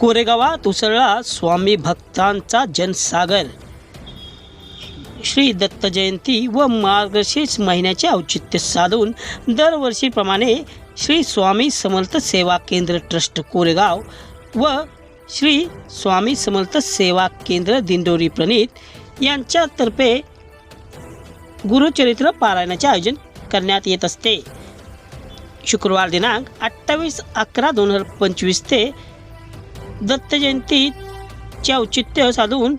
कोरेगावात उसळला स्वामी भक्तांचा जनसागर. श्री दत्त जयंती व मार्गशीर्ष महिन्याचे औचित्य साधून दरवर्षीप्रमाणे श्री स्वामी समर्थ सेवा केंद्र ट्रस्ट कोरेगाव व श्री स्वामी समर्थ सेवा केंद्र दिंडोरी प्रणीत यांच्यातर्फे गुरुचरित्र पारायणाचे आयोजन करण्यात येत असते. शुक्रवार दिनांक अठ्ठावीस अकरा दोन हजार पंचवीस ते दत्त जयंतीचे औचित्य साधून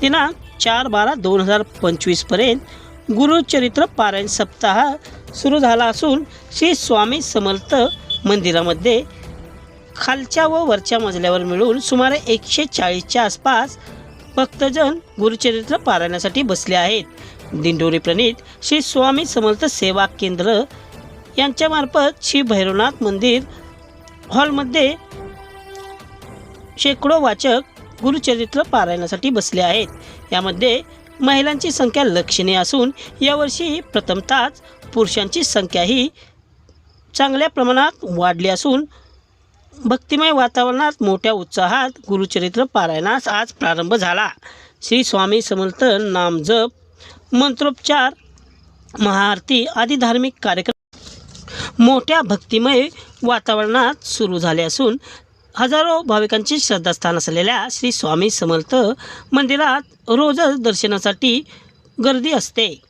दिनांक चार बारा दोन हजार पंचवीसपर्यंत गुरुचरित्र पारायण सप्ताह सुरू झाला असून श्री स्वामी समर्थ मंदिरामध्ये खालच्या व वरच्या मजल्यावर मिळून सुमारे एकशे चाळीसच्या आसपास भक्तजन गुरुचरित्र पारायणासाठी बसले आहेत. दिंडोरी प्रणीत श्री स्वामी समर्थ सेवा केंद्र यांच्यामार्फत श्री भैरवनाथ मंदिर हॉलमध्ये शेकडो वाचक गुरुचरित्र पारायणासाठी बसले आहेत. यामध्ये महिलांची संख्या लक्षणीय असून यावर्षी प्रथमतःच पुरुषांची संख्याही चांगल्या प्रमाणात वाढली असून भक्तिमय वातावरणात मोठ्या उत्साहात गुरुचरित्र पारायणास आज प्रारंभ झाला. श्री स्वामी समर्थ नामजप मंत्रोपचार महाआरती आदी धार्मिक कार्यक्रम मोठ्या भक्तिमय वातावरणात सुरू झाले असून हजारो भाविकांचे श्रद्धास्थान असलेल्या श्री स्वामी समर्थ मंदिरात रोजच दर्शनासाठी गर्दी असते.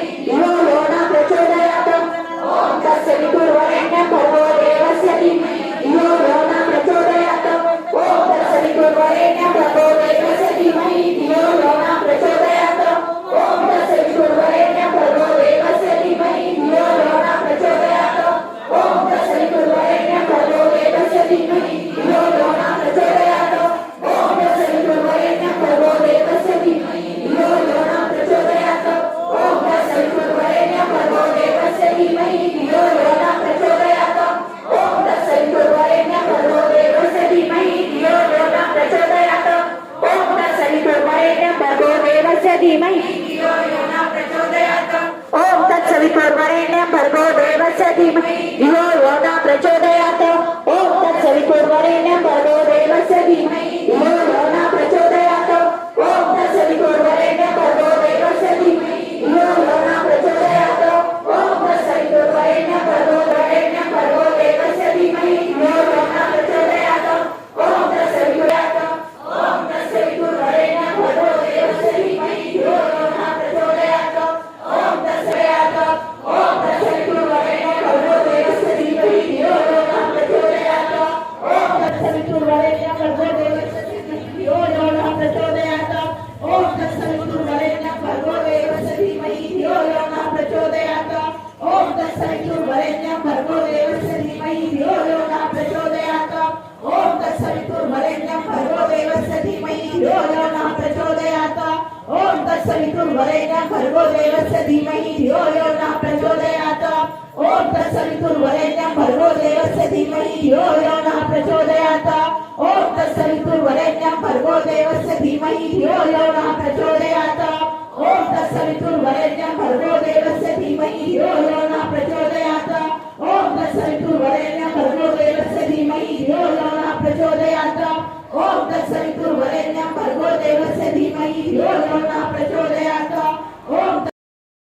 धीमहि धियो ॐ तत्सवितुर्वरेण्यं भर्गो देवस्य धीमहि। यो योना प्रचोदयात् ॐ तत्सवितुर्वरेण्यं भर्गो देवस्य धीमहि धियो यो योना प्रचोदयात्। ॐ तत्सवितुर्वरेण्यं भर्गो देवस्य धीमहि धियो यो योना प्रचोदयात् ॐ तत्सवितुर्वरेण्यं भर्गो देवस्य धीमहि धियो यो योना प्रचोदयात् ॐ तत्सवितुर्वरेण्यं भर्गो प्रचोदयात् ॐ तत्सवितुर्वरेण्यं भर्गो देवस्य धीमहि। धियो योना प्रचोदयात् ॐ